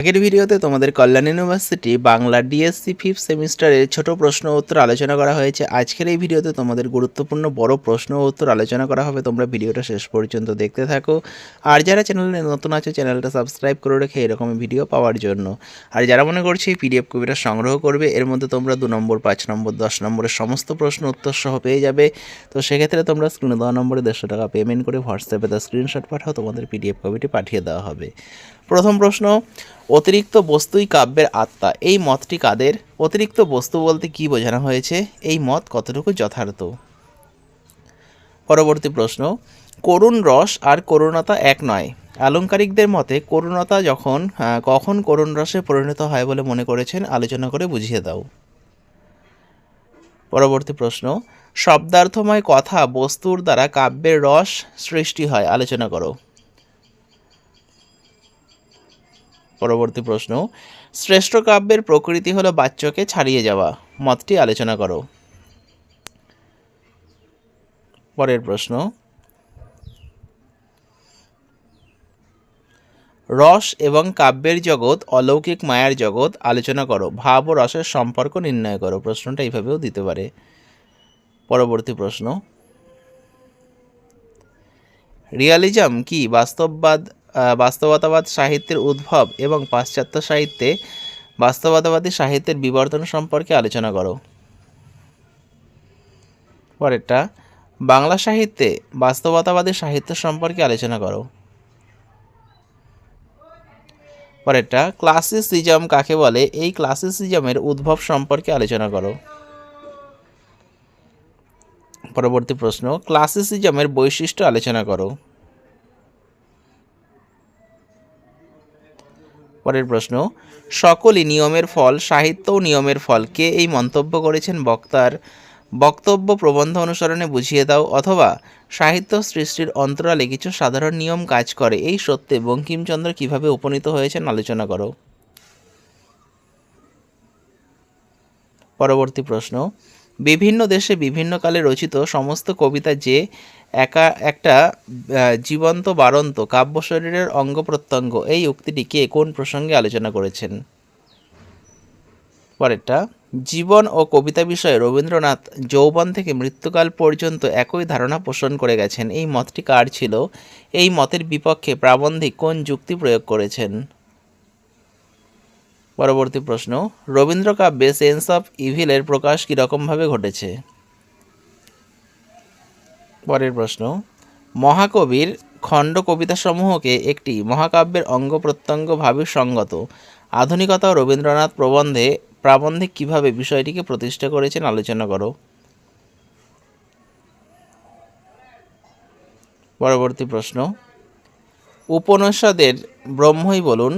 আগের ভিডিওতে তোমাদের Kalyan university Bangla DSC fifth সেমিস্টারের ছোট প্রশ্ন উত্তর আলোচনা করা হয়েছে। আজকের এই ভিডিওতে তোমাদের গুরুত্বপূর্ণ বড় প্রশ্ন উত্তর আলোচনা করা হবে। তোমরা ভিডিওটা শেষ পর্যন্ত দেখতে থাকো। আর যারা চ্যানেলে নতুন আছে, চ্যানেলটা সাবস্ক্রাইব করে রেখে এরকম ভিডিও পাওয়ার জন্য। আর যারা মনে করছে এই পিডিএফ কপিটা সংগ্রহ করবে, এর মধ্যে তোমরা দু নম্বর, পাঁচ নম্বর, দশ নম্বরের সমস্ত প্রশ্ন, উত্তর সহ পেয়ে যাবে। তো সেক্ষেত্রে তোমরা স্ক্রিনে দেওয়া নম্বরে দেড়শো টাকা পেমেন্ট করে হোয়াটসঅ্যাপে তার স্ক্রিনশট পাঠাও, তোমাদের পিডিএফ কপিটি পাঠিয়ে দেওয়া হবে। প্রথম প্রশ্ন, অতিরিক্ত বস্তুই কাব্যের আত্মা। এই মতটি কাদের? অতিরিক্ত বস্তু বলতে কি বোঝানো হয়েছে? এই মত কতটুকু যথার্থ? পরবর্তী প্রশ্ন, করুণ রস আর করুণতা এক নয়। আলংকারিকদের মতে করুণতা যখন কখন করুণ রসে পরিণত হয় বলে মনে করেছেন, আলোচনা করে বুঝিয়ে দাও। পরবর্তী প্রশ্ন, শব্দার্থময় কথা বস্তুর দ্বারা কাব্যের রস সৃষ্টি হয়, আলোচনা করো। পরবর্তী প্রশ্ন, শ্রেষ্ঠ কাব্যের প্রকৃতি হলো বাচ্চকে ছাড়িয়ে যাওয়া। মতটি আলোচনা করো। পরের প্রশ্ন, রস এবং কাব্যের জগৎ, অলৌকিক মায়ার জগৎ, আলোচনা করো। ভাব ও রসের সম্পর্ক নির্ণয় করো। প্রশ্নটা এইভাবেও দিতে পারে। পরবর্তী প্রশ্ন, রিয়ালিজম কি? বাস্তববাদ বাস্তবতাবাদ সাহিত্যের উদ্ভব এবং পাশ্চাত্য সাহিত্যে বাস্তবতাবাদী সাহিত্যের বিবর্তন সম্পর্কে আলোচনা করো। পরেরটা, বাংলা সাহিত্যে বাস্তবতাবাদী সাহিত্য সম্পর্কে আলোচনা করো। পরেরটা, ক্লাসিসিজম কাকে বলে? এই ক্লাসিসিজমের উদ্ভব সম্পর্কে আলোচনা করো। পরবর্তী প্রশ্ন, ক্লাসিসিজমের বৈশিষ্ট্য আলোচনা করো। পরের প্রশ্ন, সকলই নিয়মের ফল সাহিত্যও নিয়মের ফল। কে এই মন্তব্য করেছেন বক্তার? বক্তব্য প্রবন্ধ অনুসরণে বুঝিয়ে দাও, অথবা সাহিত্য সৃষ্টির অন্তরালে কিছু সাধারণ নিয়ম কাজ করে। এই সত্যে বঙ্কিমচন্দ্র কীভাবে উপনীত হয়েছেন আলোচনা করো। পরবর্তী প্রশ্ন বিভিন্ন দেশে বিভিন্ন কালে রচিত সমস্ত কবিতা যে একা, একটা জীবন্ত, বারন্ত, কাব্য শরীরের অঙ্গ প্রত্যঙ্গ, এই উক্তিটি কে কোন প্রসঙ্গে আলোচনা করেছেন? পরেরটা, জীবন ও কবিতা বিষয়ে রবীন্দ্রনাথ যৌবন থেকে মৃত্যুকাল পর্যন্ত একই ধারণা পোষণ করে গেছেন। এই মতটি কার ছিল? এই মতের বিপক্ষে প্রাবন্ধিক কোন যুক্তি প্রয়োগ করেছেন? পরবর্তী প্রশ্ন রবীন্দ্র কাব্যে সেন্স অফ ইভিলের প্রকাশ কীরকমভাবে ঘটেছে? পরের প্রশ্ন, মহাকবির খণ্ড কবিতাসমূহকে একটি মহাকাব্যের অঙ্গ প্রত্যঙ্গ ভাবে সঙ্গত। আধুনিকতা রবীন্দ্রনাথ প্রবন্ধে প্রাবন্ধিক কীভাবে বিষয়টিকে প্রতিষ্ঠা করেছেন আলোচনা করো। পরবর্তী প্রশ্ন, উপনিষদের ব্রহ্মই বলুন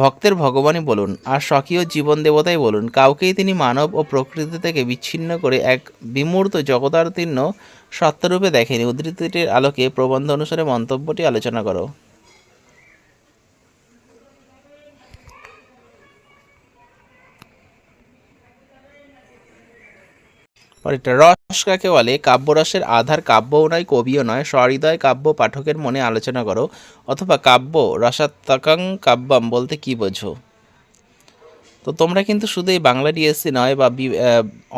ভক্তের ভগবানই বলুন আর স্বকীয় জীবন দেবতাই বলুন, কাউকেই তিনি মানব ও প্রকৃতি থেকে বিচ্ছিন্ন করে এক বিমূর্ত জগতার্তীর্ণ সত্যরূপে দেখেনি। উদ্ধৃতিটির আলোকে প্রবন্ধ অনুসারে মন্তব্যটি আলোচনা করো। পরেরটা কাকে বলে, কাব্যরসের আধার কাব্যও নয়, কবিও নয় সহৃদয় কাব্য পাঠকের মনে আলোচনা করো, অথবা কাব্য রসাত্মকং কাব্যম বলতে কি বোঝো? তো তোমরা কিন্তু শুধু এই বাংলা ডিএসসি নয় বা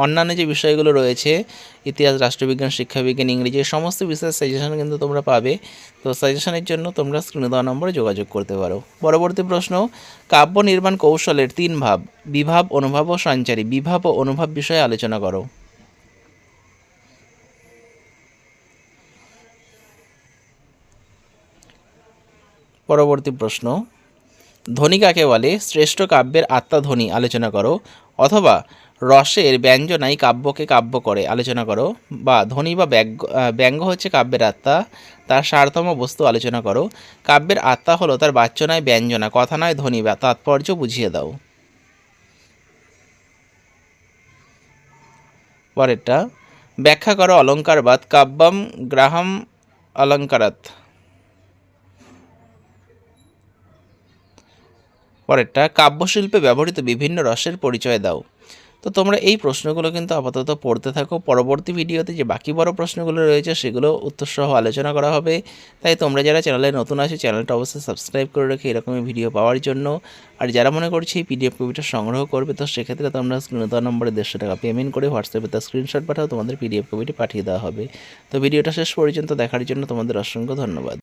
অন্যান্য যে বিষয়গুলো রয়েছে, ইতিহাস, রাষ্ট্রবিজ্ঞান, শিক্ষাবিজ্ঞান, ইংরেজি সমস্ত বিষয়ের সাজেশন কিন্তু তোমরা পাবে। তো সাজেশনের জন্য তোমরা স্ক্রিনে দেওয়া নম্বরে যোগাযোগ করতে পারো। পরবর্তী প্রশ্ন, কাব্য নির্মাণ কৌশলের তিন ভাব, বিভাব, অনুভব ও সঞ্চারী। বিভাব ও অনুভব বিষয়ে আলোচনা করো। পরবর্তী প্রশ্ন, ধ্বনি কাকে বলে? শ্রেষ্ঠ কাব্যের আত্মা ধ্বনি, আলোচনা করো। অথবা, রসের ব্যঞ্জনাই কাব্যকে কাব্য করে, আলোচনা করো। বা, ধ্বনি বা ব্যঙ্গ ব্যঙ্গ হচ্ছে কাব্যের আত্মা, তার সারতম বস্তু আলোচনা করো। কাব্যের আত্মা হলো তার বাচ্য নয় ব্যঞ্জনা, কথা নয় ধ্বনি বা তাৎপর্য বুঝিয়ে দাও। পরেরটা, ব্যাখ্যা করো অলঙ্কারবাদ, কাব্যম গ্রাহাম অলঙ্কারাত পরেরটা, কাব্যশিল্পে ব্যবহৃত বিভিন্ন রসের পরিচয় দাও। তো তোমরা এই প্রশ্নগুলো কিন্তু আপাতত পড়তে থাকো। পরবর্তী ভিডিওতে যে বাকি বড় প্রশ্নগুলো রয়েছে, সেগুলো উত্তর সহ আলোচনা করা হবে। তাই তোমরা যারা চ্যানেলে নতুন আছো, চ্যানেলটা অবশ্যই সাবস্ক্রাইব করে রেখে এরকমই ভিডিও পাওয়ার জন্য। আর যারা মনে করছে এই পিডিএফ কপিটা সংগ্রহ করবে, তো সেক্ষেত্রে তোমরা স্ক্রিনে দেওয়া নম্বরে দেড়শো টাকা পেমেন্ট করে হোয়াটসঅ্যাপে তার স্ক্রিনশট পাঠাও, তোমাদের পিডিএফ কপিটি পাঠিয়ে দেওয়া হবে। তো ভিডিওটা শেষ পর্যন্ত দেখার জন্য তোমাদের অসংখ্য ধন্যবাদ।